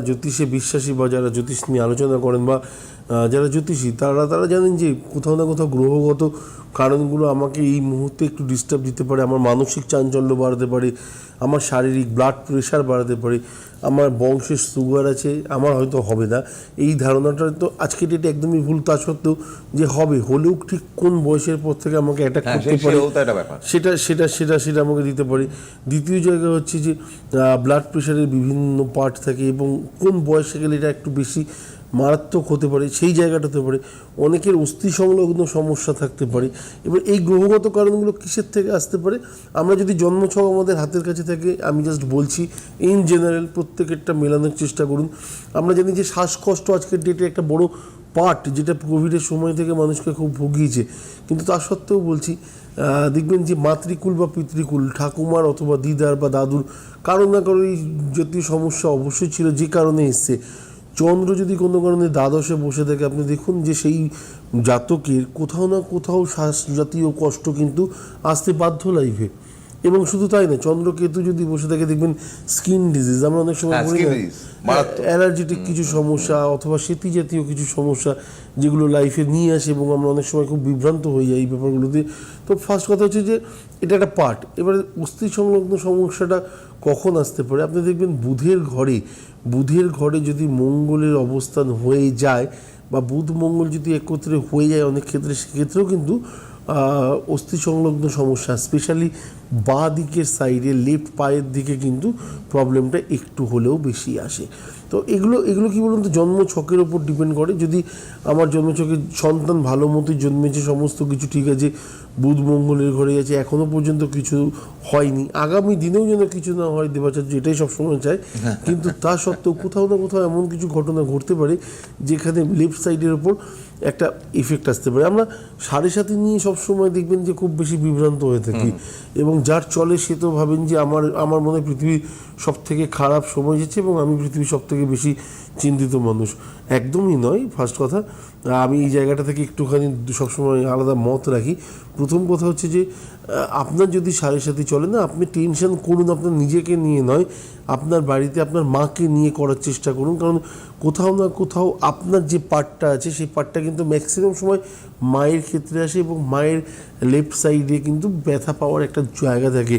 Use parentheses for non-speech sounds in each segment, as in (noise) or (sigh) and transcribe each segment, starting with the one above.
জ্যোতিষে বিশ্বাসী বা যারা জ্যোতিষ নিয়ে আলোচনা করেন বা যারা জ্যোতিষী তারা তারা জানেন যে কোথাও না কোথাও গ্রহগত কারণগুলো আমাকে এই মুহূর্তে একটু ডিস্টার্ব দিতে পারে আমার মানসিক চাঞ্চল্য বাড়াতে পারে আমার শারীরিক ব্লাড প্রেশার বাড়াতে পারে আমার বংশের সুগার আছে আমার হয়তো হবে না। এই ধারণাটা তো আজকে ডেটে একদমই ভুল তা সত্ত্বেও যে হবে হলেও ঠিক কোন বয়সের পর থেকে আমাকে অ্যাটাক করতে পারে একটা ব্যাপার। সেটা সেটা সেটা সেটা আমাকে দিতে পারে। দ্বিতীয় জায়গা হচ্ছে যে ব্লাড প্রেশারের বিভিন্ন পার্ট থাকে এবং কোন বয়সে গেলে এটা একটু বেশি মারাত্মক হতে পারে, সেই জায়গাটা হতে পারে, অনেকের অস্থি সংলগ্ন সমস্যা থাকতে পারে। এবার এই গ্রহগত কারণগুলো কিসের থেকে আসতে পারে? আমরা যদি জন্মছক আমাদের হাতের কাছে থাকে, আমি জাস্ট বলছি ইন জেনারেল প্রত্যেকেরটা মেলানোর চেষ্টা করুন। আমরা জানি যে শ্বাসকষ্ট আজকের ডেটে একটা বড় পার্ট যেটা কোভিডের সময় থেকে মানুষকে খুব ভুগিয়েছে। কিন্তু তা সত্ত্বেও বলছি দেখবেন যে মাতৃকুল বা পিতৃকুল, ঠাকুমার অথবা দিদার বা দাদুর কারও না কারও এই জাতীয় সমস্যা অবশ্যই ছিল, যে কারণে এসছে। চন্দ্র যদি কোনো কারণে দ্বাদশে বসে থাকে আপনি দেখুন যে সেই জাতকের কোথাও না কোথাও শ্বাস জাতীয় কষ্ট কিন্তু আসতে বাধ্য লাইফে এবং শুধু তাই না চন্দ্রকেতু যদি বসে থাকে দেখবেন স্কিন ডিজিজ আমরা অনেক সময় হ্যাঁ, বলি না অ্যালার্জেটিক কিছু সমস্যা অথবা স্মৃতি জাতীয় কিছু সমস্যা যেগুলো লাইফে নিয়ে আসে এবং আমরা অনেক সময় খুব বিভ্রান্ত হয়ে যাই এই ব্যাপারগুলোতে। তো ফার্স্ট কথা হচ্ছে যে এটা একটা পার্ট এবারে অস্থি সংলগ্ন সমস্যাটা কখন আসতে পারে? আপনি দেখবেন বুধের ঘরে বুধের ঘরে যদি মঙ্গলের অবস্থান হয়ে যায় বা বুধ মঙ্গল যদি একত্রে হয়ে যায় অনেক ক্ষেত্রে, সেক্ষেত্রেও কিন্তু অস্থি সংলগ্ন সমস্যা স্পেশালি বাঁ দিকের সাইডে লেফট পায়ের দিকে কিন্তু প্রবলেমটা একটু হলেও বেশি আসে। তো এগুলো এগুলো কি বলুন তো জন্ম ছকের ওপর ডিপেন্ড করে। যদি আমার জন্ম ছকে সন্তান ভালো মতোই জন্মেছে সমস্ত কিছু ঠিক আছে বুধ মঙ্গলের ঘরে আছে এখনও পর্যন্ত কিছু হয়নি আগামী দিনেও যেন কিছু না হয় দেবাচার্য এটাই সবসময় চায়। (laughs) কিন্তু তা সত্ত্বেও কোথাও না কোথাও এমন কিছু ঘটনা ঘটতে পারে যেখানে লেফট সাইডের ওপর একটা ইফেক্ট আসতে পারে। আমরা সাড়ে সাথে নিয়ে সবসময় দেখবেন যে খুব বেশি বিভ্রান্ত হয়ে থাকি এবং যার চলে সে তো ভাবেন যে আমার আমার মনে পৃথিবী সব থেকে খারাপ সময় এসেছে এবং আমি পৃথিবীর সব থেকে বেশি চিন্তিত মানুষ। একদমই নয় ফার্স্ট কথা। আমি এই জায়গাটা থেকে একটুখানি সবসময় আলাদা মত রাখি। প্রথম কথা হচ্ছে যে আপনার যদি সাড়ে সাথে চলে না, আপনি টেনশন করুন, আপনার নিজেকে নিয়ে নয়। আপনার বাড়িতে আপনার মাকে নিয়ে করার চেষ্টা করুন, কারণ কোথাও না কোথাও আপনার যে পার্টটা আছে, সেই পার্টটা কিন্তু ম্যাক্সিমাম সময় মায়ের ক্ষেত্রে আসে এবং মায়ের লেফট সাইডে কিন্তু ব্যথা পাওয়ার একটা জায়গা থাকে।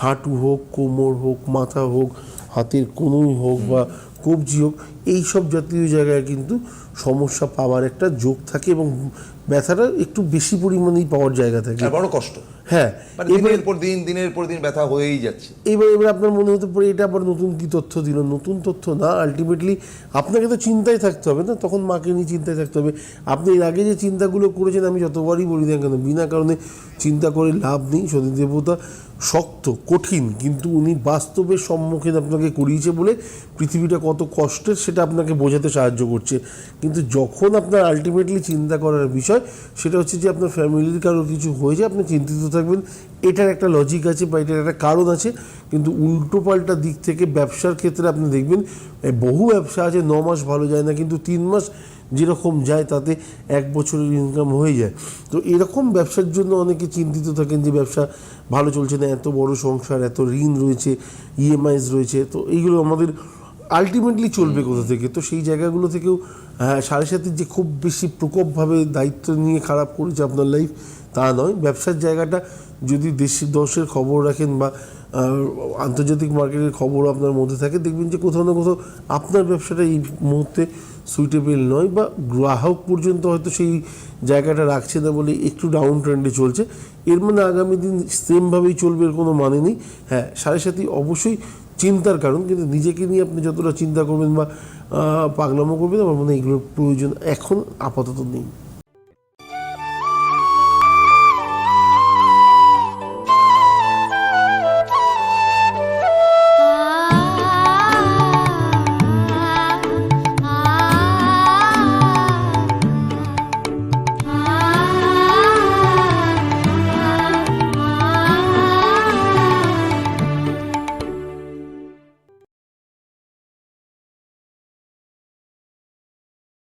হাঁটু হোক, কোমর হোক, মাথা হোক, হাতের কোনোই হোক বা কবজি হোক, এইসব জাতীয় জায়গায় কিন্তু সমস্যা পাওয়ার একটা যোগ থাকে এবং ব্যথাটা একটু বেশি পরিমাণেই পাওয়ার জায়গা থাকে। বড় কষ্ট। হ্যাঁ মানে দিনের পর দিন দিনের পর দিন ব্যথা হয়েই যাচ্ছে। এবার এবার আপনার মনে হতে পারে এটা আবার নতুন কি তথ্য দিল? নতুন তথ্য না আলটিমেটলি আপনাকে তো চিন্তায় থাকতে হবে না তখন মাকে নিয়ে চিন্তায় থাকতে হবে। আপনি এর আগে যে চিন্তাগুলো করেছেন আমি যতবারই বলি না কেন বিনা কারণে চিন্তা করে লাভ নেই। শনি দেবতা শক্ত কঠিন কিন্তু উনি বাস্তবের সম্মুখীন আপনাকে করিয়েছে বলে পৃথিবীটা কত কষ্টের সেটা আপনাকে বোঝাতে সাহায্য করছে। কিন্তু যখন আপনার আলটিমেটলি চিন্তা করার বিষয়, সেটা হচ্ছে যে আপনার ফ্যামিলির কারও কিছু হয়ে যায়, আপনি চিন্তিত থাকবেন। এটার একটা লজিক আছে বা এটার একটা কারণ আছে। কিন্তু উল্টো পাল্টা দিক থেকে ব্যবসার ক্ষেত্রে আপনি দেখবেন বহু ব্যবসা আছে, ন মাস ভালো যায় না, কিন্তু তিন মাস যেরকম যায়, তাতে এক বছরের ইনকাম হয়ে যায়। তো এরকম ব্যবসার জন্য অনেকে চিন্তিত থাকেন যে ব্যবসা ভালো চলছে না, এত বড় সংসার, এত ঋণ রয়েছে ইএমআইস রয়েছে। তো এইগুলো আমাদের আলটিমেটলি চলবে কোথা থেকে? তো সেই জায়গাগুলো থেকেও হ্যাঁ সাড়ে সাথে যে খুব বেশি প্রকোপভাবে দায়িত্ব নিয়ে খারাপ করেছে আপনার লাইফ তা নয়। ব্যবসার জায়গাটা যদি দেশি দশের খবর রাখেন বা আন্তর্জাতিক মার্কেটের খবর আপনার মধ্যে থাকে। দেখবেন যে কোথাও না কোথাও আপনার ব্যবসাটা এই মুহূর্তে সুইটেবল নয় বা গ্রাহক পর্যন্ত হয়তো সেই জায়গাটা রাখছে না বলে একটু ডাউন ট্রেন্ডে চলছে। এর মানে আগামী দিন সেমভাবেই চলবে এর কোনো মানে নেই। হ্যাঁ সাড়ে সাথে অবশ্যই চিন্তার কারণ, কিন্তু নিজেকে নিয়ে আপনি যতটা চিন্তা করবেন বা পাগলামো করবেন, আমার মনে হয় এগুলোর প্রয়োজন এখন আপাতত নেই।